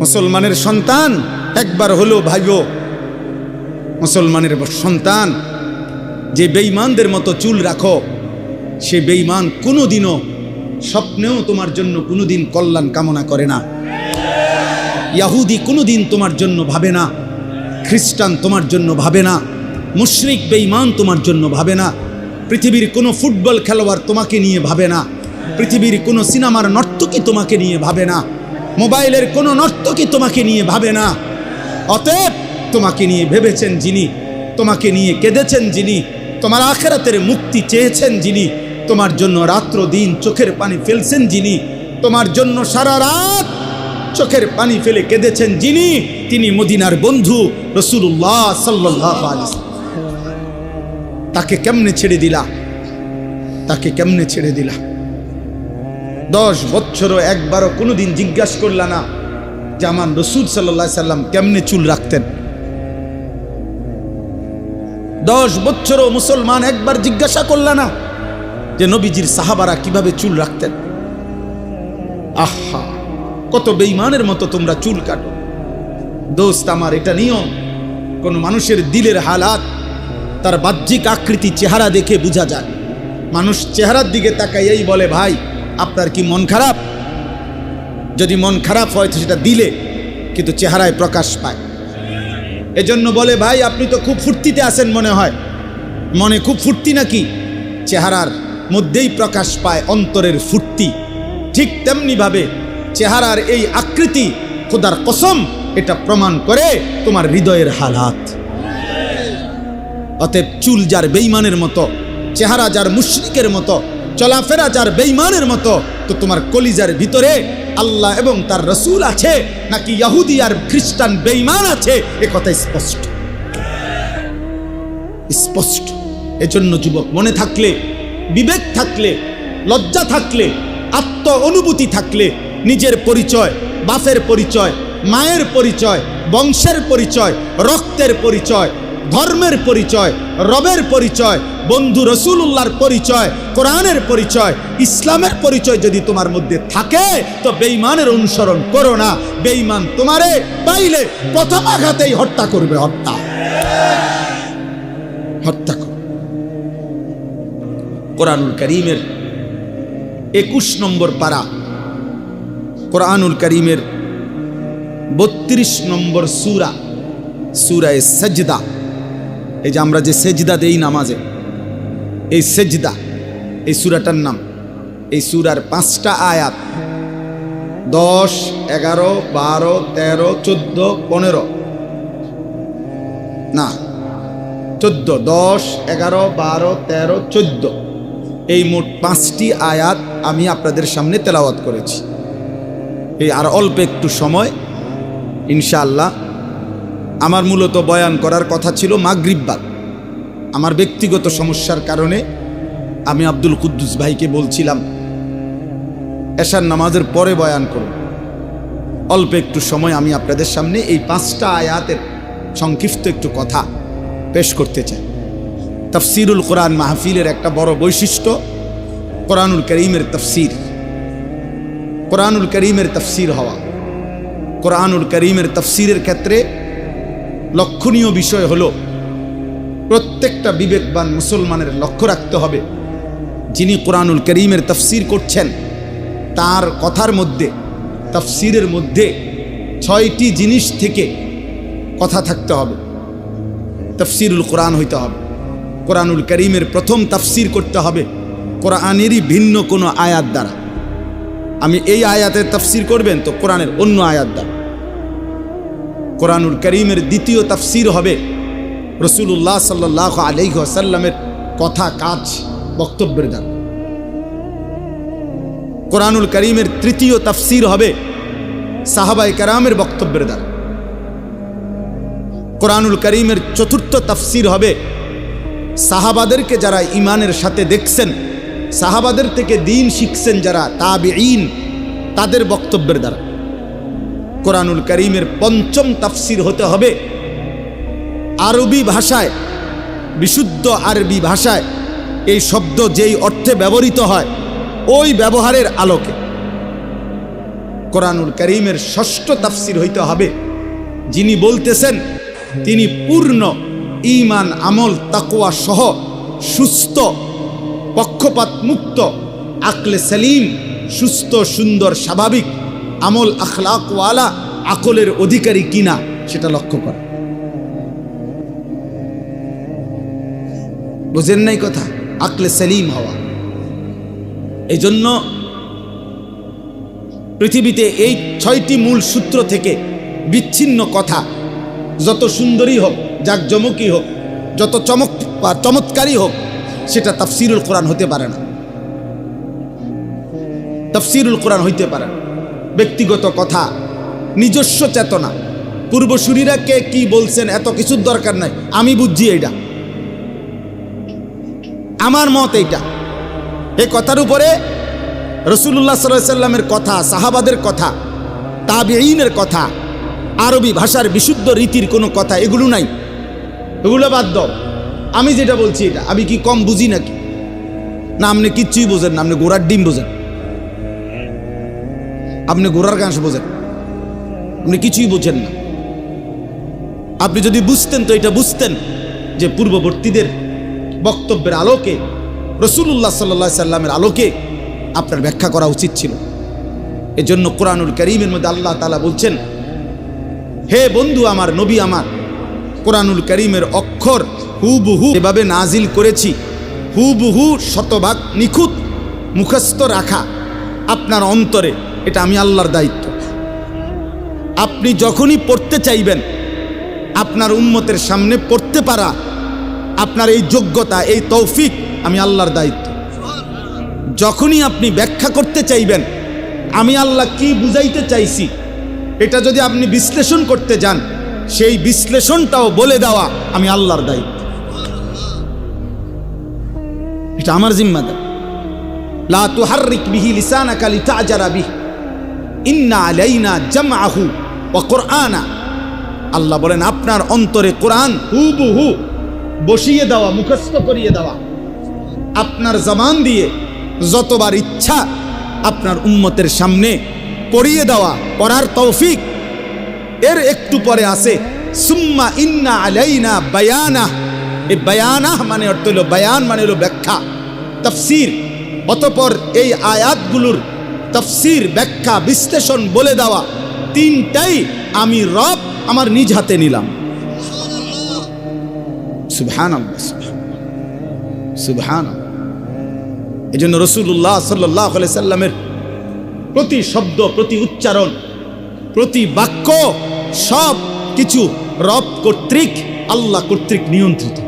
মুসলমানের সন্তান একবার হলো ভাইও মুসলমানের সন্তান, যে বেঈমানদের মতো চুল রাখো, সে বেঈমান কোনো দিনও স্বপ্নেও তোমার জন্য কোনোদিন কল্যাণ কামনা করে না। ইয়াহুদি কোনোদিন তোমার জন্য ভাবে না, খ্রিস্টান তোমার জন্য ভাবে না, মুশরিক বেঈমান তোমার জন্য ভাবে না, পৃথিবীর কোনো ফুটবল খেলোয়াড় তোমাকে নিয়ে ভাবে না, পৃথিবীর কোনো সিনেমার নর্তকী তোমাকে নিয়ে ভাবে না। মোবাইলের কোনো নর্তকী তোমাকে নিয়ে ভাবে না? অতএব তোমাকে নিয়ে ভেবেছেন যিনি, তোমাকে নিয়ে কেঁদেছেন যিনি, তোমার আখেরাতের মুক্তি চেয়েছেন যিনি, তোমার জন্য রাত্র দিন চোখের পানি ফেলছেন যিনি, তোমার জন্য সারা রাত চোখের পানি ফেলে কেঁদেছেন যিনি, তিনি মদিনার বন্ধু রসুল্লাহ সাল্লাহ তাকে কেমনে ছেড়ে দিলা? তাকে কেমনে ছেড়ে দিলা? দশ বছরও একবারও কোনোদিন জিজ্ঞাসা করলা না যে আমার রসুল সাল্লাহ সাল্লাম কেমনে চুল রাখতেন। দশ বছরও মুসলমান একবার জিজ্ঞাসা করলা না যে নবীজির সাহাবারা কীভাবে চুল রাখতেন। আহা, কত বেইমানের মতো তোমরা চুল কাটো। দোস্ত, আমার এটা নিয়ম। কোন মানুষের দিলের হালাত, তার বাহ্যিক আকৃতি চেহারা দেখে বোঝা যায়। মানুষ চেহারার দিকে তাকাইয়াই বলে, ভাই আপনার কি মন খারাপ? যদি মন খারাপ হয় তো সেটা দিলে, কিন্তু চেহারায় প্রকাশ পায়। এজন্য বলে, ভাই, আপনি তো খুব ফুর্তিতে আছেন মনে হয়। মনে খুব ফুর্তি নাকি? চেহারার মধ্যেই প্রকাশ পায় অন্তরের ফুর্তি। ঠিক তেমনিভাবে চেহারার এই আকৃতি, খোদার কসম, এটা প্রমাণ করে তোমার হৃদয়ের হালাত। অতএব চুল যার বেইমানের মতো, চেহারা যার মুশ্রিকের মতো চলাফেরা যার বেইমানের মতো, তো তোমার কলিজার ভিতরে আল্লাহ এবং তার রসুল আছে, নাকি ইয়াহুদি আর খ্রিস্টান বেইমান আছে? এ কথা স্পষ্ট। স্পষ্ট। এজন্য যুবক, মনে থাকলে, বিবেক থাকলে, লজ্জা থাকলে আত্ম অনুভূতি থাকলে, নিজের পরিচয়, বাপের পরিচয়, মায়ের পরিচয়, বংশের পরিচয়, রক্তের পরিচয় ধর্মের পরিচয়, রবের পরিচয়, বন্ধু রসুল্লাহর পরিচয়, কোরআনের পরিচয়, ইসলামের পরিচয় যদি তোমার মধ্যে থাকে, তো বেইমানের অনুসরণ করো না। বেইমান তোমারে পাইলে প্রথম আঘাতেই হত্যা করবে, হত্যা। হত্যা কোরআনুল করিমের একুশ নম্বর পারা। কোরআনুল করিমের বত্রিশ নম্বর সুরা, সুরায় সেজদা। এই যে আমরা যে সেজদা দেই নামাজে, এই সেজদা, এই সুরাটার নাম, এই সুরার পাঁচটা আয়াত, দশ, এগারো, বারো, তেরো, চোদ্দ, পনেরো। না, চোদ্দ, দশ, এগারো, বারো, তেরো, চোদ্দ। এই মোট পাঁচটি আয়াত আমি আপনাদের সামনে তেলাওয়াত করেছি। এই আর অল্প একটু সময়, ইনশাআল্লাহ। আমার মূলত বয়ান করার কথা ছিল মাগরিববাদ আমার ব্যক্তিগত সমস্যার কারণে আমি আব্দুল কুদ্দুস ভাইকে বলছিলাম, এশার নামাজের পরে বয়ান করব অল্প একটু সময় আমি আপনাদের সামনে এই পাঁচটা আয়াতের সংক্ষিপ্ত একটু কথা পেশ করতে চাই। তফসিরুল কোরআন মাহফিলের একটা বড় বৈশিষ্ট্য, কোরআনুল করিমের তফসির। কোরআনুল করিমের তফসির হওয়া। কোরআনুল করিমের তফসিরের ক্ষেত্রে লক্ষণীয় বিষয় হলো, প্রত্যেকটা বিবেকবান মুসলমানের লক্ষ্য রাখতে হবে, যিনি কোরআনুল করিমের তফসির করছেন, তার কথার মধ্যে, তফসিরের মধ্যে ছয়টি জিনিস থেকে কথা থাকতে হবে, তফসিরুল কোরআন হইতে হবে, কোরআনুল করিমের প্রথম তাফসির করতে হবে, কোরআনেরই ভিন্ন কোনো আয়াত দ্বারা। আমি এই আয়াতের তাফসির করবেন তো কোরআনের অন্য আয়াত দ্বারা। কোরআনুল করিমের দ্বিতীয় তাফসির হবে রসুল্লাহ সাল্লাহ আলহ আসাল্লামের কথা, কাজ, বক্তব্যের দ্বারা। কোরআনুল করিমের তৃতীয় তাফসির হবে সাহাবাই কারামের বক্তব্যের দ্বারা। কোরআনুল করিমের চতুর্থ তাফসির হবে সাহাবাদেরকে যারা ইমানের সাথে দেখছেন, সাহাবাদের থেকে দিন শিখছেন যারা তাবে তাদের বক্তব্যের দ্বারা। কোরআনুল করিমের পঞ্চম তাফসির হতে হবে। আরবি ভাষায়, বিশুদ্ধ আরবি ভাষায় এই শব্দ যেই অর্থে ব্যবহৃত হয়, ওই ব্যবহারের আলোকে কোরআনুল করিমের ষষ্ঠ তাফসির হইতে হবে। যিনি বলতেছেন, তিনি পূর্ণ ইমান আমল তাকোয়া সহ সুস্থ পক্ষপাত মুক্ত আকলে সেলিম, সুস্থ, সুন্দর, স্বাভাবিক আমল আখলাকওয়ালা আকলের অধিকারী কিনা সেটা লক্ষ্য করা। বুঝেন নাই কথা? আকলে সেলিম হওয়া। এই জন্য পৃথিবীতে এই ছয়টি মূল সূত্র থেকে বিচ্ছিন্ন কথা যত সুন্দরী হোক, জাকজমকই হোক, যত চমক বা চমৎকারই হোক, সেটা তাফসিরুল কোরআন হতে পারে না। তাফসিরুল কোরআন হইতে পারে না। ব্যক্তিগত কথা, নিজস্ব চেতনা। পূর্বসূরীরা কে কি বলছেন এত কিছুর দরকার নাই। আমি বুঝছি এটা আমার মত এইটা। এই কথার উপরে রসুল্লাহ সাল্লামের কথা, সাহাবাদের কথা তাবিনের কথা, আরবি ভাষার বিশুদ্ধ রীতির কোনো কথা, এগুলো নাই। এগুলো বাদ দাও। আমি যেটা বলছি এটা। আমি কি কম বুঝি নাকি? না, আপনি কিচ্ছুই বোঝেন না। আপনি গোড়ার ডিম বোঝেন। আপনি গোড়ার ঘাস বোঝেন। আপনি কিছুই বোঝেন না। আপনি যদি বুঝতেন, তো এটা বুঝতেন যে পূর্ববর্তীদের বক্তব্যের আলোকে রসুল্লাহ সাল্লা সাল্লামের আলোকে আপনার ব্যাখ্যা করা উচিত ছিল। এজন্য কোরআনুল করিমের মধ্যে আল্লাহ তালা বলছেন, হে বন্ধু আমার, নবী আমার, কোরআনুল করিমের অক্ষর হুবহু এভাবে নাজিল করেছি। হুবহু শতভাগ নিখুঁত মুখস্থ রাখা আপনার অন্তরে এটা আমি আল্লাহর দায়িত্ব। আপনি যখনই পড়তে চাইবেন, আপনার উম্মতের সামনে পড়তে পারা, আপনার এই যোগ্যতা, এই তৌফিক আমি আল্লাহর দায়িত্ব। যখনই আপনি ব্যাখ্যা করতে চাইবেন, আমি আল্লাহ কি বুঝাইতে চাইছি, এটা যদি আপনি বিশ্লেষণ করতে যান, সেই বিশ্লেষণটাও বলে দেওয়া আমি আল্লাহর দায়িত্ব। এটা আমার জিম্মাদার। লা তুহাররিক বিহি লিসানাকা লিতাজারা বিহি। ইন্না আলাইনা কুরআনা। আল্লাহ বলেন, আপনার অন্তরে কোরআন হুবহু বসিয়ে দেওয়া, মুখস্থ করিয়ে দেওয়া। আপনার জামান দিয়ে যতবার ইচ্ছা আপনার উম্মতের সামনে পড়িয়ে দেওয়া, পড়ার তৌফিক। এর একটু পরে আছে, সুম্মা ইন্না আলাইনা বায়ানা এই বায়ানা মানে অর্থ হলো, বায়ান মানে হলো ব্যাখ্যা, তফসির। অতপর এই আয়াতগুলোর তফসির, ব্যাখ্যা, বিশ্লেষণ বলে দেওয়া তিনটাই আমি রব আমার নিজ হাতে নিলাম। এই জন্য রসুল্লাহ সাল্লাহ সাল্লামের প্রতি শব্দ, প্রতি উচ্চারণ, প্রতি বাক্য সব কিছু রব কর্তৃক, আল্লাহ কর্তৃক নিয়ন্ত্রিত।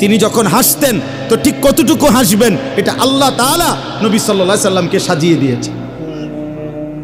তিনি যখন হাসতেন তো ঠিক কতটুকু হাসবেন, এটা আল্লাহ তালা নবী সাল্লা সাল্লামকে সাজিয়ে দিয়েছে।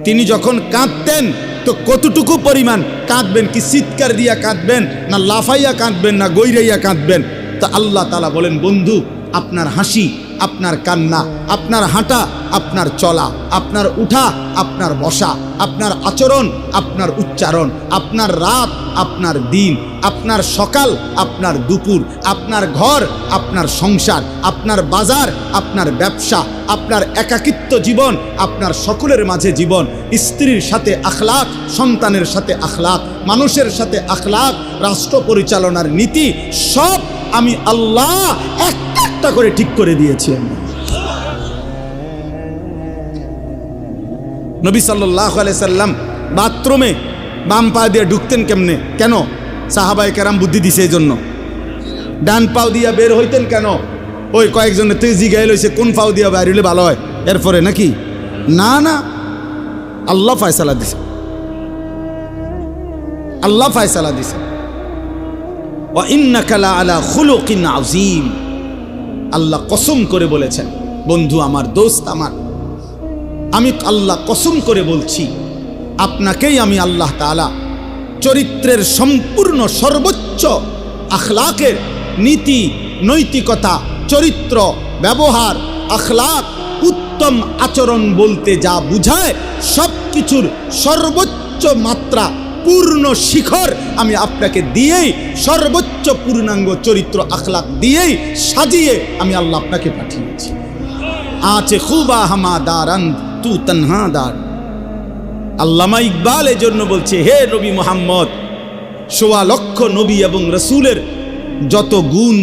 তিনি যখন কাঁদতেন, তো কতটুকু পরিমাণ কাঁদবেন? কি চিৎকার দিয়া কাঁদবেন, না লাফাইয়া কাঁদবেন, না গৈরাইয়া কাঁদবেন? তো আল্লাহ তালা বলেন, বন্ধু, আপনার হাসি আপনার কান্না, আপনার হাঁটা, আপনার চলা, আপনার উঠা, আপনার বসা, আপনার আচরণ, আপনার উচ্চারণ, আপনার রাত, আপনার দিন, আপনার সকাল, আপনার দুপুর, আপনার ঘর, আপনার সংসার, আপনার বাজার, আপনার ব্যবসা, আপনার একাকিত্ব জীবন, আপনার সকলের মাঝে জীবন, স্ত্রীর সাথে আখলাক, সন্তানের সাথে আখলাক, মানুষের সাথে আখলাক, রাষ্ট্র পরিচালনার নীতি, সব আমি আল্লাহ একটা একটা করে ঠিক করে দিয়েছি আমি। নবী সাল্লাহ সাল্লাম বাথরুমে বাম পা দিয়ে ঢুকতেন কেমনে? কেন? সাহাবাই কেরাম বুদ্ধি দিছে এই জন্য ডান পাও দিয়া বের হইতেন কেন? ওই কয়েকজনের থেকে জিগাইল লইছে, কোন পাও দিয়া বাইর হইলে ভালো হয়? এরপরে নাকি? না না। আল্লাহ ফায়সালা দিছে। আল্লাহ ফায়সালা দিছে। ও ইন্না কালা আলা খুলুকিন আজিম আল্লাহ কসম করে বলেছেন, বন্ধু, আমার দোস্ত আমার, আমি আল্লাহ কসম করে বলছি, আপনাকেই আমি আল্লাহ তালা চরিত্রের সম্পূর্ণ সর্বোচ্চ আখলাকের নীতি, নৈতিকতা, চরিত্র, ব্যবহার, আখলাক, উত্তম আচরণ বলতে যা বুঝায় সব কিছুর সর্বোচ্চ মাত্রা পূর্ণ শিখর আমি আপনাকে দিয়েই, সর্বোচ্চ পূর্ণাঙ্গ চরিত্র আখলাক দিয়েই সাজিয়ে আমি আল্লাহ আপনাকে পাঠিয়েছি। আছে খুবা হামা দারান তু তনহা দার। আল্লামা ইকবাল এজন্য বলছে, হে নবী মোহাম্মদ, সোয়া লক্ষ নবী এবং রসুলের যত গুণ